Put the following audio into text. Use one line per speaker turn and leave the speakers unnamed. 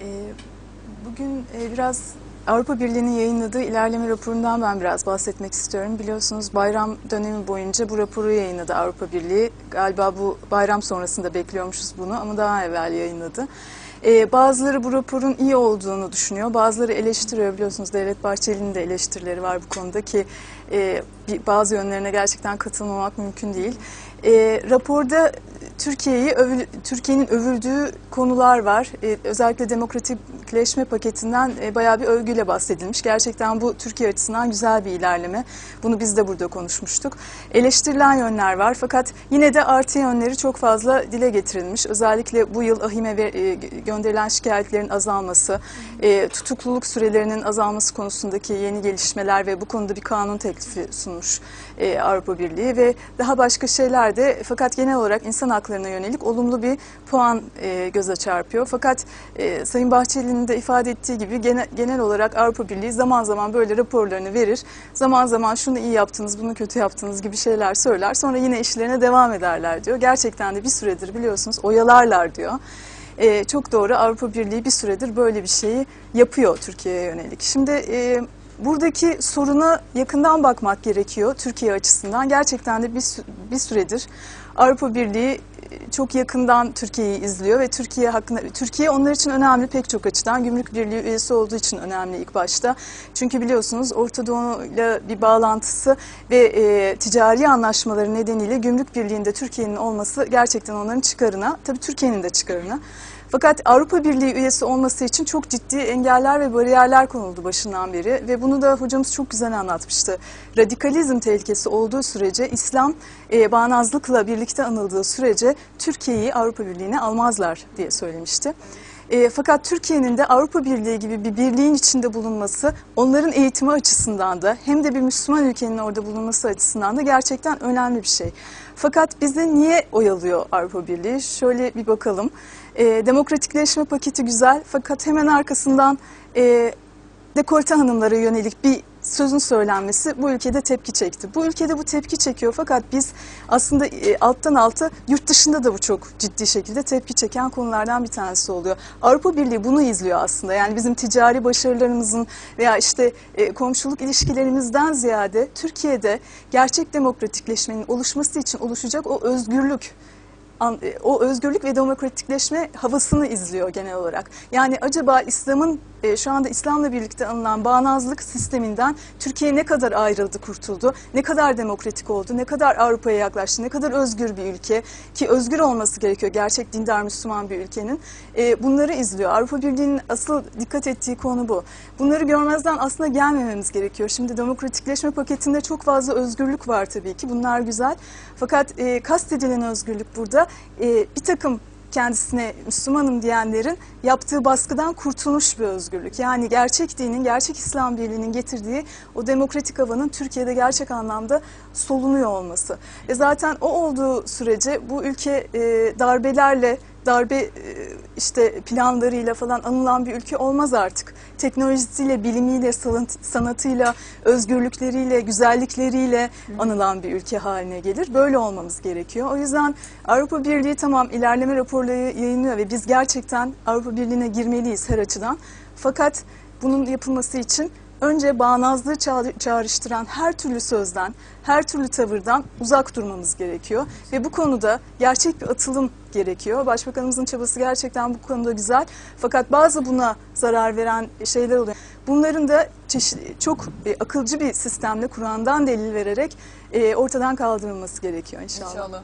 Ee, Bugün e, biraz Avrupa Birliği'nin yayınladığı ilerleme raporundan ben biraz bahsetmek istiyorum. Biliyorsunuz bayram dönemi boyunca bu raporu yayınladı Avrupa Birliği. Galiba bu bayram sonrasında bekliyormuşuz bunu ama daha evvel yayınladı. Ee, bazıları bu raporun iyi olduğunu düşünüyor, bazıları eleştiriyor. Biliyorsunuz Devlet Bahçeli'nin de eleştirileri var bu konuda ki e, bazı yönlerine gerçekten katılmamak mümkün değil. E, raporda Türkiye'yi Türkiye'nin övüldüğü konular var. E, özellikle demokratikleşme paketinden e, bayağı bir övgüyle bahsedilmiş. Gerçekten bu Türkiye açısından güzel bir ilerleme. Bunu biz de burada konuşmuştuk. Eleştirilen yönler var fakat yine de artı yönleri çok fazla dile getirilmiş. Özellikle bu yıl ahime e, gönderilen şikayetlerin azalması, e, tutukluluk sürelerinin azalması konusundaki yeni gelişmeler ve bu konuda bir kanun teklifi sunmuş e, Avrupa Birliği ve daha başka şeyler de fakat genel olarak insan haklarına yönelik olumlu bir puan göze çarpıyor. Fakat Sayın Bahçeli'nin de ifade ettiği gibi genel, genel olarak Avrupa Birliği zaman zaman böyle raporlarını verir. Zaman zaman şunu iyi yaptınız, bunu kötü yaptınız gibi şeyler söyler. Sonra yine işlerine devam ederler diyor. Gerçekten de bir süredir biliyorsunuz oyalarlar diyor. E, çok doğru Avrupa Birliği bir süredir böyle bir şeyi yapıyor Türkiye'ye yönelik. Şimdi e, buradaki soruna yakından bakmak gerekiyor Türkiye açısından. Gerçekten de bir, bir süredir Avrupa Birliği çok yakından Türkiye'yi izliyor ve Türkiye hakkında Türkiye onlar için önemli pek çok açıdan. Gümrük Birliği üyesi olduğu için önemli ilk başta. Çünkü biliyorsunuz Orta Doğu'yla bir bağlantısı ve e, ticari anlaşmaları nedeniyle Gümrük Birliği'nde Türkiye'nin olması gerçekten onların çıkarına, tabii Türkiye'nin de çıkarına. Fakat Avrupa Birliği üyesi olması için çok ciddi engeller ve bariyerler konuldu başından beri ve bunu da hocamız çok güzel anlatmıştı. Radikalizm tehlikesi olduğu sürece İslam e, bağnazlıkla birlikte anıldığı sürece Türkiye'yi Avrupa Birliği'ne almazlar diye söylemişti. E, fakat Türkiye'nin de Avrupa Birliği gibi bir birliğin içinde bulunması onların eğitimi açısından da hem de bir Müslüman ülkenin orada bulunması açısından da gerçekten önemli bir şey. Fakat bizi niye oyalıyor Avrupa Birliği? Şöyle bir bakalım. E, demokratikleşme paketi güzel fakat hemen arkasından e, dekolte hanımlara yönelik bir sözün söylenmesi bu ülkede tepki çekti. Bu ülkede bu tepki çekiyor fakat biz aslında e, alttan alta yurt dışında da bu çok ciddi şekilde tepki çeken konulardan bir tanesi oluyor. Avrupa Birliği bunu izliyor aslında. Yani bizim ticari başarılarımızın veya işte e, komşuluk ilişkilerimizden ziyade Türkiye'de gerçek demokratikleşmenin oluşması için oluşacak o özgürlük o özgürlük ve demokratikleşme havasını izliyor genel olarak. Yani acaba İslam'ın e, şu anda İslam'la birlikte anılan bağnazlık sisteminden Türkiye ne kadar ayrıldı, kurtuldu, ne kadar demokratik oldu, ne kadar Avrupa'ya yaklaştı, ne kadar özgür bir ülke ki özgür olması gerekiyor gerçek dindar Müslüman bir ülkenin. E, bunları izliyor. Avrupa Birliği'nin asıl dikkat ettiği konu bu. Bunları görmezden aslında gelmememiz gerekiyor. Şimdi demokratikleşme paketinde çok fazla özgürlük var tabii ki. Bunlar güzel. Fakat e, kastedilen özgürlük burada e, bir takım kendisine Müslümanım diyenlerin yaptığı baskıdan kurtulmuş bir özgürlük. Yani gerçek dinin, gerçek İslam birliğinin getirdiği o demokratik havanın Türkiye'de gerçek anlamda solunuyor olması. Ve zaten o olduğu sürece bu ülke e, darbelerle, darbe e, işte planlarıyla falan anılan bir ülke olmaz artık. Teknolojisiyle, bilimiyle, sanat- sanatıyla, özgürlükleriyle, güzellikleriyle anılan bir ülke haline gelir. Böyle olmamız gerekiyor. O yüzden Avrupa Birliği tamam ilerleme raporları yayınlıyor ve biz gerçekten Avrupa Birliği'ne girmeliyiz her açıdan. Fakat bunun yapılması için önce bağnazlığı çağrı- çağrıştıran her türlü sözden, her türlü tavırdan uzak durmamız gerekiyor. Ve bu konuda gerçek bir atılım gerekiyor. Başbakanımızın çabası gerçekten bu konuda güzel. Fakat bazı buna zarar veren şeyler oluyor. Bunların da çeşit, çok e, akılcı bir sistemle Kur'an'dan delil vererek e, ortadan kaldırılması gerekiyor inşallah.
İnşallah.